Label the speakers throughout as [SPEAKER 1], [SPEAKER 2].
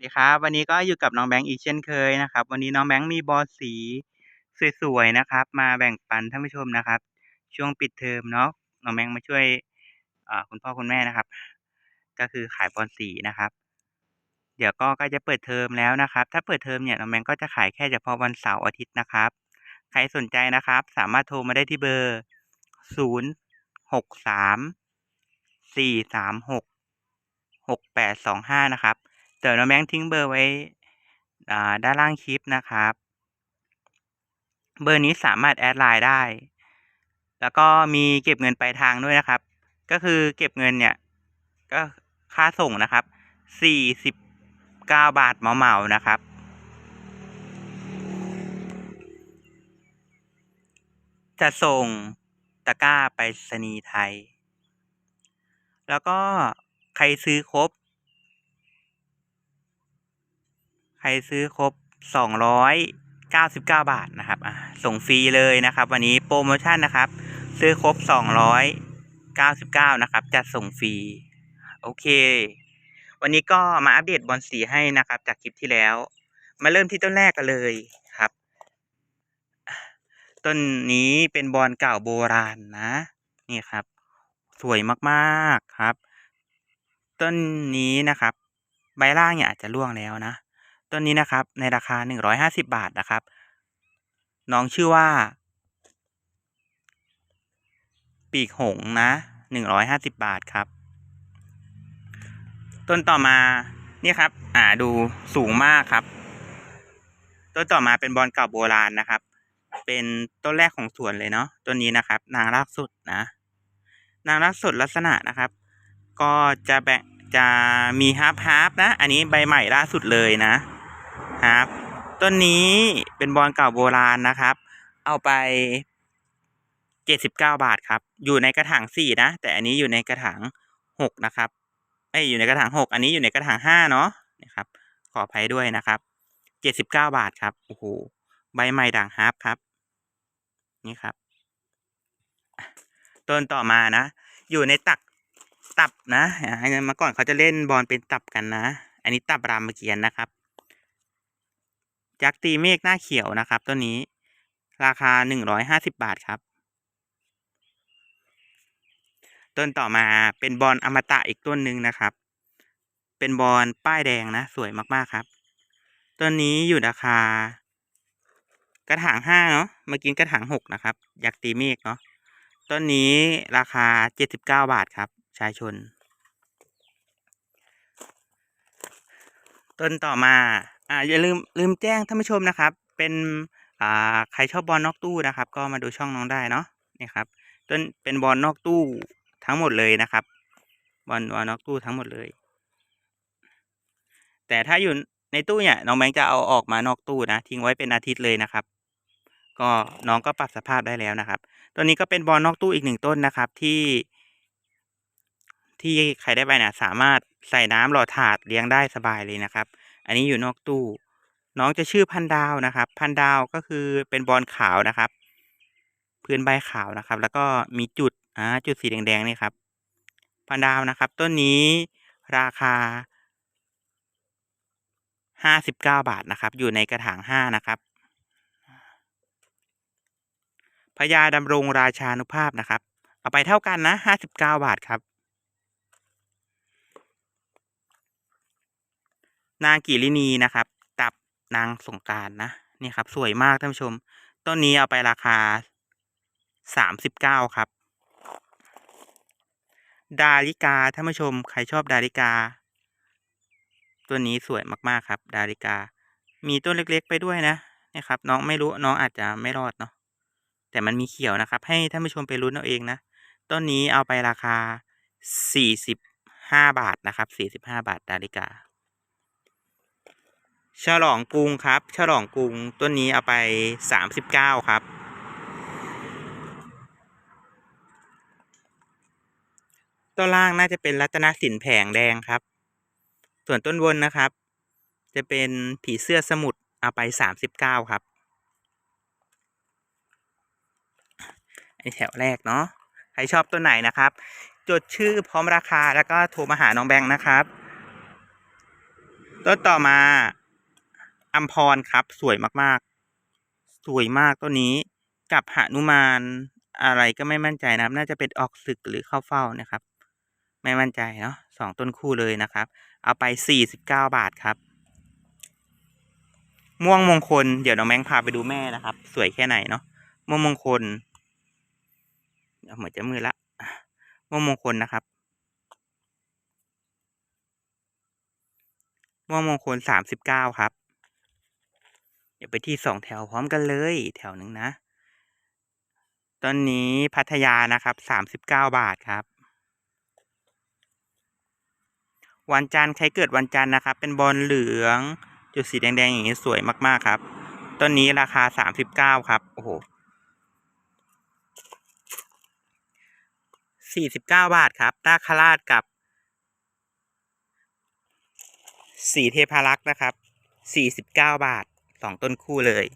[SPEAKER 1] สดีครับ วันนี้ก็อยู่กับน้องแบงค์อีกเช่นเคยนะครับ วันนี้น้องแบงค์มีบอลสีสวยๆนะครับ มาแบ่งปันท่านผู้ชมนะครับ ช่วงปิดเทอมเนาะน้องแบงค์มาช่วยคุณพ่อคุณแม่นะครับ ก็คือขายบอลสีนะครับ เดี๋ยวก็ใกล้จะเปิดเทอมแล้วนะครับ ถ้าเปิดเทอมเนี่ยน้องแบงค์ก็จะขายแค่เฉพาะวันเสาร์อาทิตย์นะครับ ใครสนใจนะครับ สามารถโทรมาได้ที่เบอร์ศูนย์หกสามสี่สามหกหกแปดสองห้านะครับ เดี๋ยวน้องแบงค์ทิ้งเบอร์ไว้ด้านล่างคลิปนะครับ เบอร์นี้สามารถแอดไลน์ได้ แล้วก็มีเก็บเงินปลายทางด้วยนะครับ ก็คือเก็บเงินเนี่ย ก็ค่าส่งนะครับสี่สิบเก้าบาทเหมาๆนะครับจะส่งตะกร้าไปรษณีไทย แล้วก็ใครซื้อครบ ใครซื้อครบสองร้อยเก้าสิบเก้าบาทนะครับส่งฟรีเลยนะครับ วันนี้โปรโมชั่นนะครับ ซื้อครบสองร้อยเก้าสิบเก้านะครับจะส่งฟรีโอเค วันนี้ก็มาอัปเดตบอลสีให้นะครับ จากคลิปที่แล้ว มาเริ่มที่ต้นแรกกันเลยครับ ต้นนี้เป็นบอลเก่าโบราณนะ นี่ครับ สวยมากๆครับ ต้นนี้นะครับ ใบล่างเนี่ยอาจจะร่วงแล้วนะ ต้นนี้นะครับในราคาหนึ่งร้อยห้าสิบาทนะครับ น้องชื่อว่า ปีกหงนะหนึ่งร้อยห้าสิบาทครับ ต้นต่อมานี่ครับ อ่าดูสูงมากครับ ต้นต่อมาเป็นบอลเก่าโบราณนะครับ เป็นต้นแรกของสวนเลยเนาะต้นนี้นะครับ นางรากสุดนะ นางรากสุดลักษณะนะครับ ก็จะแบ่งจะมีฮาร์ปฮาร์ปนะ อันนี้ใบใหม่ล่าสุดเลยนะ ฮาร์ปต้นนี้เป็นบอลเก่าโบราณนะครับ เอาไปเจ็ดสิบเก้าบาทครับ อยู่ในกระถางสี่นะ แต่อันนี้อยู่ในกระถางหกนะครับไอยอยู่ในกระถางหกอันนี้อยู่ในกระถางห้าเนาะนะครับ ขออภัยด้วยนะครับเจ็ดสิบเก้าบาทครับโอ้โหใบใหม่ด่างฮาร์ปครับ นี่ครับ ต้นต่อมานะ อยู่ในตักตับนะอ่าเมื่อก่อนเขาจะเล่นบอลเป็นตับกันนะ อันนี้ตับรามเกียรตินะครับ ยักษ์ตีเมฆหน้าเขียวนะครับต้นนี้ ราคาหนึ่งร้อยห้าสิบบาทครับ ต้นต่อมาเป็นบอลอมตะอีกต้นหนึ่งนะครับ เป็นบอลป้ายแดงนะ สวยมากๆครับต้นนี้อยู่ราคา กระถางห้าเนาะเมื่อกี้กระถางหกนะครับ ยักษ์ตีเมฆเนาะต้นนี้ราคาเจ็ดสิบเก้าบาทครับ ชายชน ต้นต่อมา อ่าอย่าลืมลืมแจ้งท่านผู้ชมนะครับ เป็นอ่าใครชอบบอลนอกตู้นะครับ ก็มาดูช่องน้องได้เนาะนี่ครับต้นเป็นบอลนอกตู้ทั้งหมดเลยนะครับ บอลบอลนอกตู้ทั้งหมดเลย แต่ถ้าอยู่ในตู้เนี่ยน้องแบงค์จะเอาออกมานอกตู้นะทิ้งไว้เป็นอาทิตย์เลยนะครับ ก็น้องก็ปรับสภาพได้แล้วนะครับ ตัวนี้ก็เป็นบอลนอกตู้อีกหนึ่งต้นนะครับที่ ที่ใครได้ไปเนี่ยสามารถใส่น้ำหล่อถาดเลี้ยงได้สบายเลยนะครับ อันนี้อยู่นอกตู้ น้องจะชื่อพันดาวนะครับ พันดาวก็คือเป็นบอลขาวนะครับ พื้นใบขาวนะครับ แล้วก็มีจุดอ่าจุดสีแดงๆนี่ครับ พันดาวนะครับ ต้นนี้ราคาห้าสิบเก้าบาทนะครับ อยู่ในกระถางห้านะครับพญาดำรงราชานุภาพนะครับ เอาไปเท่ากันนะห้าสิบเก้าบาทครับ นางกิรินีนะครับ ตับนางสงการนะนี่ครับ สวยมากท่านผู้ชม ต้นนี้เอาไปราคาสามสิบเก้าครับ ดาริกาท่านผู้ชม ใครชอบดาริกา ตัวนี้สวยมากๆครับ ดาริกา มีต้นเล็กๆไปด้วยนะนี่ครับ น้องไม่รู้น้องอาจจะไม่รอดเนาะแต่มันมีเขียวนะครับ ให้ท่านผู้ชมไปลุ้นเอาเองนะต้นนี้เอาไปราคาสี่สิบห้าบาทนะครับสี่สิบห้าบาทดาริกา ฉลองกรุงครับ ฉลองกรุงต้นนี้เอาไปสามสิบเก้าครับ ต้นล่างน่าจะเป็นรัตนสินแผงแดงครับ ส่วนต้นบนนะครับ จะเป็นผีเสื้อสมุทรเอาไปสามสิบเก้าครับไอแถวแรกเนาะ ใครชอบตัวไหนนะครับ จดชื่อพร้อมราคาแล้วก็โทรมาหาน้องแบงค์นะครับ ต้นต่อมา อัมพรครับ สวยมากๆ สวยมากต้นนี้กับหนุมานอะไรก็ไม่มั่นใจนะครับ น่าจะเป็นออกศึกหรือเข้าเฝ้านะครับ ไม่มั่นใจเนาะสองต้นคู่เลยนะครับ เอาไปสี่สิบเก้าบาทครับ ม่วงมงคล เดี๋ยวน้องแมงพาไปดูแม่นะครับ สวยแค่ไหนเนาะม่วงมงคลเดี๋ยวเหมือนจะมือละม่วงมงคลนะครับม่วงมงคลสามสิบเก้าครับ เดี๋ยวไปที่สองแถวพร้อมกันเลย แถวหนึ่งนะ ตอนนี้พัทยานะครับสามสิบเก้าบาทครับ วันจันทร์ใครเกิดวันจันทร์นะครับ เป็นบอลเหลืองจุดสีแดงๆอย่างนี้สวยมากๆครับ ต้นนี้ราคาสามสิบเก้าครับ โอ้โหสี่สิบเก้าบาทครับนาคาราชกับ สีเทพารักษ์นะครับสี่สิบเก้าบาท สองต้นคู่เลย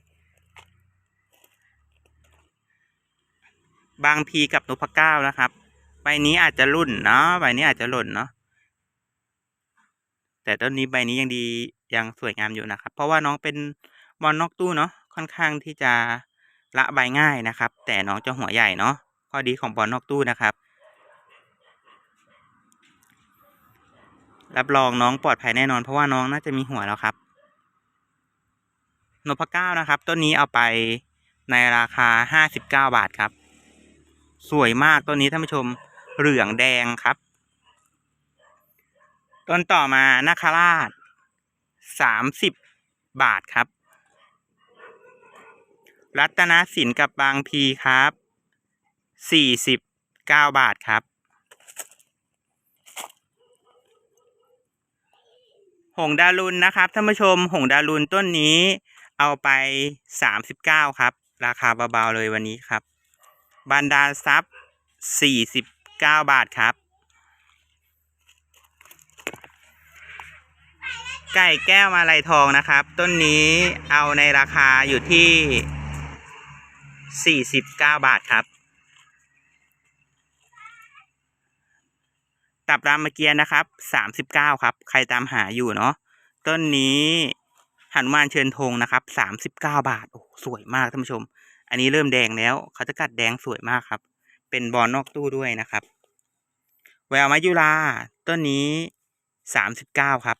[SPEAKER 1] บางพีกับนพเก้านะครับ ใบนี้อาจจะรุ่นเนาะใบนี้อาจจะหล่นเนาะแต่ต้นนี้ใบนี้ยังดียังสวยงามอยู่นะครับ เพราะว่าน้องเป็นบอลนอกตู้เนาะค่อนข้างที่จะละใบง่ายนะครับ แต่น้องจะหัวใหญ่เนาะข้อดีของบอลนอกตู้นะครับ รับรองน้องปลอดภัยแน่นอนเพราะว่าน้องน่าจะมีหัวแล้วครับ นพเก้านะครับ ต้นนี้เอาไปในราคาห้าสิบเก้าบาทครับ สวยมากต้นนี้ท่านผู้ชมเหลืองแดงครับ ต้นต่อมานาคาราชสามสิบบาทครับ รัตนสินกับบางพีครับสี่สิบเก้าบาทครับ หงดารุนนะครับท่านผู้ชม หงดารุนต้นนี้ เอาไปสามสิบเก้าครับ ราคาเบาๆเลยวันนี้ครับบันดาลทรัพย์สี่สิบเก้าบาทครับ ไก่แก้วมาลัยทองนะครับ ต้นนี้เอาในราคาอยู่ที่สี่สิบเก้าบาทครับ ตับรามเกียร์นะครับสามสิบเก้าครับ ใครตามหาอยู่เนาะ ต้นนี้ หนุมานเชิญธงนะครับสามสิบเก้าบาท โอ้สวยมากท่านผู้ชม อันนี้เริ่มแดงแล้วเขาจะกัดแดงสวยมากครับ เป็นบอลนอกตู้ด้วยนะครับ แววมายุราต้นนี้สามสิบเก้าครับ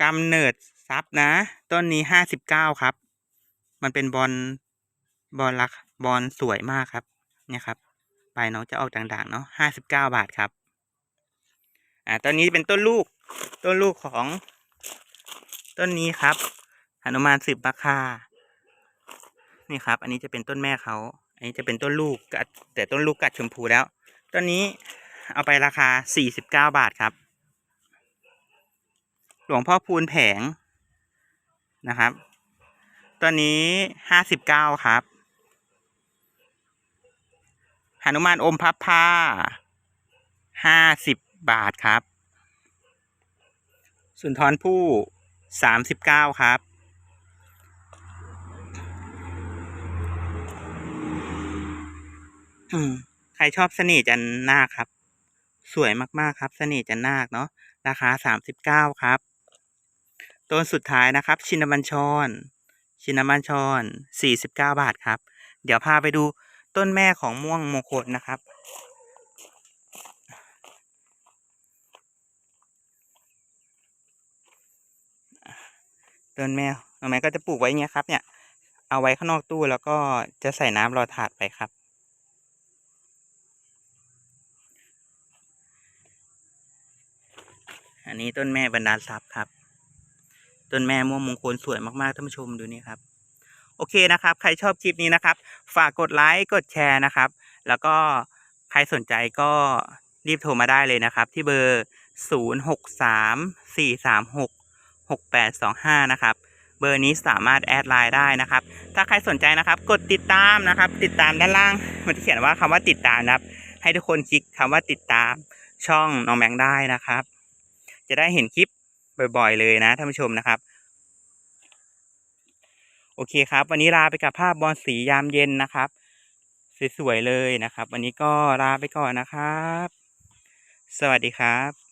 [SPEAKER 1] กำเนิดทรัพย์นะ ต้นนี้ห้าสิบเก้าครับ มันเป็นบอลบอลลักบอลสวยมากครับ เนี่ยครับใบน้องจะออกด่างๆเนาะห้าสิบเก้าบาทครับ อ่าต้นนี้เป็นต้นลูก ต้นลูกของ ต้นนี้ครับหนุมานสืบราคา นี่ครับ อันนี้จะเป็นต้นแม่เขา อันนี้จะเป็นต้นลูกกัดแต่ต้นลูกกัดชมพูแล้ว ต้นนี้เอาไปราคาสี่สิบเก้าบาทครับ หลวงพ่อพูนแผงนะครับตัวนี้ห้าสิบเก้าครับหนุมานอมพับผ้าห้าสิบ บาทครับ สุนทรผู้สามสิบเก้าครับ ใครชอบเสน่ห์จันนาคครับ สวยมาก ๆ ครับ เสน่ห์จันนาคเนาะ ราคาสามสิบเก้าครับต้นสุดท้ายนะครับ ชินบัญชรชินบัญชรสี่สิบเก้าบาทครับ เดี๋ยวพาไปดูต้นแม่ของม่วงมงคลนะครับ ต้นแม่น้องแม่ก็จะปลูกไว้เงี้ยครับ เนี่ย เอาไว้ข้างนอกตู้แล้วก็จะใส่น้ำรอถาดไปครับ อันนี้ต้นแม่บรรดาลทรัพย์ครับ ต้นแม่ม่วงมงคลสวยมากๆท่านผู้ชมดูนี่ครับ โอเคนะครับ ใครชอบคลิปนี้นะครับ ฝากกดไลค์กดแชร์นะครับ แล้วก็ใครสนใจก็รีบโทรมาได้เลยนะครับ ที่เบอร์ 0 6 3 4 3 6 6 8 2 5 นะครับ เบอร์นี้สามารถแอดไลน์ได้นะครับ ถ้าใครสนใจนะครับ กดติดตามนะครับ ติดตามด้านล่างมันจะเขียนว่าคำว่าติดตามนะครับ ให้ทุกคนคลิกคำว่าติดตามช่องน้องแบงค์ได้นะครับ จะได้เห็นคลิปบ่อยๆ เลยนะท่านผู้ชมนะครับ โอเคครับ วันนี้ลาไปกับภาพบอลสียามเย็นนะครับสวยๆเลยนะครับ วันนี้ก็ลาไปก่อนนะครับ สวัสดีครับ